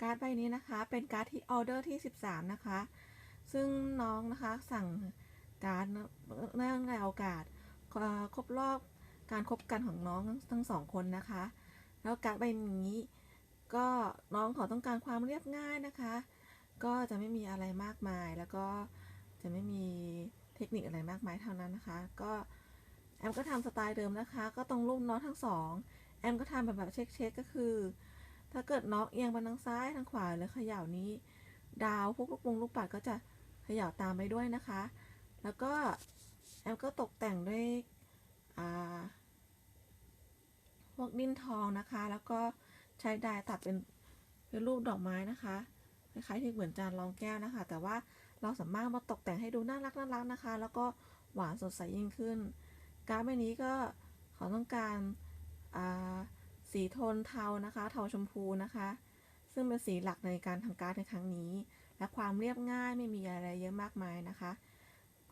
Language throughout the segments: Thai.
การ์ดใบนี้นะคะ เป็นการ์ดที่ออเดอร์ที่ 13 นะคะ ซึ่งน้องนะคะสั่งการ์ดเนื่องในโอกาสเอ่อครบรอบการคบกันของน้องทั้งสองคนนะคะ แล้วการ์ดใบนี้ก็น้องขอต้องการความเรียบง่ายนะคะ ก็จะไม่มีอะไรมากมายแล้วก็จะไม่มีเทคนิคอะไรมากมายเท่านั้นนะคะ ก็แอมก็ทำสไตล์เดิมนะคะ ก็ตรงรูปน้องทั้งสองแอมก็ทำแบบแบบเช็คๆก็คือ ถ้าเกิดน็อกเอียงไปทางซ้ายทางขวาหรือเขย่านี้ ดาวพวกลูกปงลูกปัดก็จะเขย่าตามไปด้วยนะคะ แล้วก็แอมก็ตกแต่งด้วยอ่าพวกดิ้นทองนะคะ แล้วก็ใช้ดายตัดเป็นเป็นรูปดอกไม้นะคะคล้ายๆที่เหมือนจานรองแก้วนะคะ แต่ว่าเราสามารถมาตกแต่งให้ดูน่ารักน่ารักนะคะ แล้วก็หวานสดใสยิ่งขึ้น การ์ดใบนี้ก็ขอต้องการอ่า สีโทนเทานะคะ เทาชมพูนะคะ ซึ่งเป็นสีหลักในการทำการ์ดในครั้งนี้ และความเรียบง่ายไม่มีอะไรเยอะมากมายนะคะ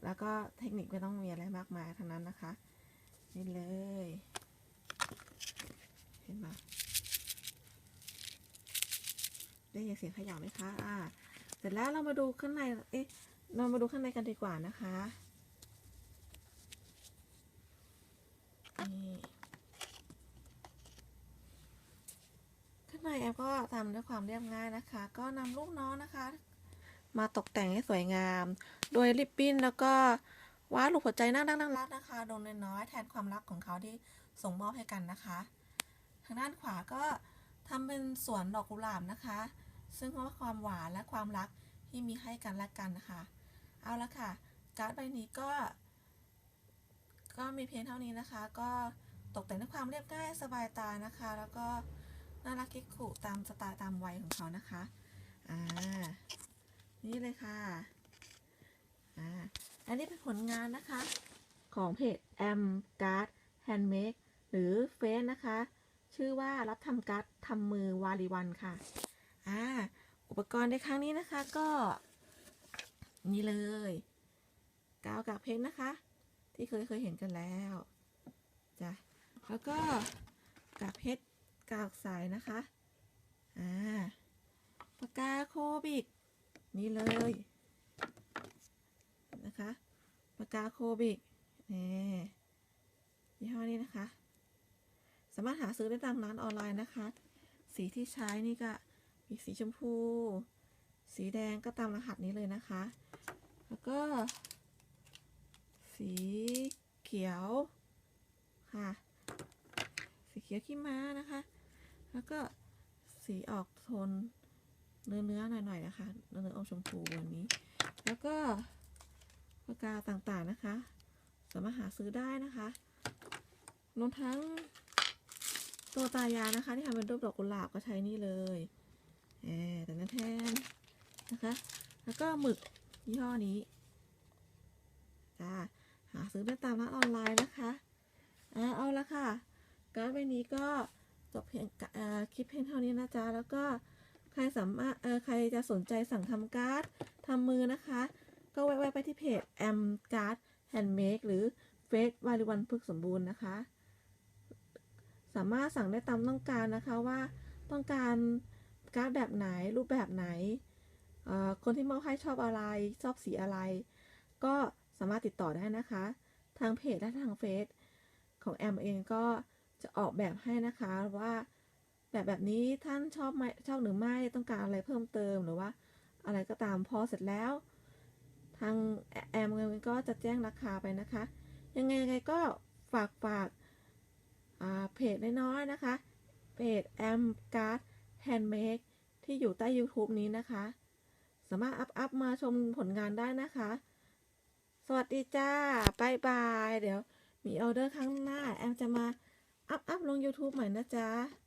แล้วก็เทคนิคไม่ต้องมีอะไรมากมายทั้งนั้นนะคะนี่เลย เห็นไหมได้ยินเสียงขย่าไหมคะอ่าเสร็จแล้วเรามาดูข้างใน เอ๊ะ เรามาดูข้างในกันดีกว่านะคะ นี่ ข้างในแอม ก็ทำด้วยความเรียบง่ายนะคะ ก็นำลูกน้องนะคะ มาตกแต่งให้สวยงาม โดยริบบิ้นแล้วก็วาดรูปหัวใจน่ารักน่ารักนะคะดวงน้อยแทนความรักของเขาที่ส่งมอบให้กันนะคะ ทางด้านขวาก็ทำเป็นสวนดอกกุหลาบนะคะ ซึ่งว่าความหวานและความรักที่มีให้กันและกันนะคะ เอาละค่ะ การ์ดใบนี้ก็ ก็มีเพียงเท่านี้นะคะ ก็ตกแต่งด้วยความเรียบง่ายสบายตานะคะ แล้วก็ น่ารักกิ๊กขุตามสไตล์ตามวัยของเขานะคะ อ่า นี่เลยค่ะ อ่า อันนี้เป็นผลงานนะคะ ของเพจ M Card Handmade หรือเฟซนะคะ ชื่อว่ารับทำการ์ดทำมือวารีวันค่ะ อ่า อุปกรณ์ในครั้งนี้นะคะก็ นี่เลยกาวกากเพชรนะคะ ที่เคยเคยเห็นกันแล้วจ้ะแล้วก็กากเพชร กากใสนะคะ อ่า ปากกาโคบิก นี่เลย นะคะ ปากกาโคบิกนี่ยี่ห้อนี้นะคะ สามารถหาซื้อได้ตามร้านออนไลน์นะคะ สีที่ใช้นี่ก็มีสีชมพู สีแดงก็ตามรหัสนี้เลยนะคะ แล้วก็ สีเขียวค่ะ ขียวขี้ม้านะคะ แล้วก็สีออกโทนเนื้อเนื้อๆหน่อยๆนะคะเนื้อเนื้ออมชมพูวันนี้ แล้วก็ปากกาต่างๆนะคะ สามารถหาซื้อได้นะคะรวมทั้งตัวตายานะคะ ที่ทำเป็นรูปดอกกุหลาบก็ใช้นี่เลยแหมแต่นั่นแทนนะคะ แล้วก็หมึกยี่ห้อนี้จ้าหาซื้อได้ตามร้านออนไลน์นะคะอ่าเอาละค่ะ การ์ดใบนี้ก็จบเพียงคลิปเพียงเท่านี้นะจ๊ะ แล้วก็ใครสามารถใครจะสนใจสั่งทำการ์ดทำมือนะคะ ก็แวะไปที่เพจ M Card Handmade หรือเฟซวาริวันพึกษ์สมบูรณ์นะคะ สามารถสั่งได้ตามต้องการนะคะว่าต้องการการ์ดแบบไหนรูปแบบไหน คนที่มอบให้ชอบอะไรชอบสีอะไร ก็สามารถติดต่อได้นะคะ ทางเพจและทางเฟซของแอมเองก็ จะออกแบบให้นะคะว่าแบบแบบนี้ท่านชอบไหมชอบหรือไม่ต้องการอะไรเพิ่มเติมหรือว่า อะไรก็ตามพอเสร็จแล้ว ทางแอมเองก็จะแจ้งราคาไปนะคะ ยังไงยังไงก็ฝากฝากเพจน้อยๆนะคะเพจแอมการ์ดแฮนด์เมดที่อยู่ใต้ YouTube นี้นะคะ สามารถอัพอัพมาชมผลงานได้นะคะ สวัสดีจ้าบายบาย เดี๋ยวมีออเดอร์ครั้งหน้า แอมจะมา อัพอัพลง YouTube ใหม่นะจ๊ะ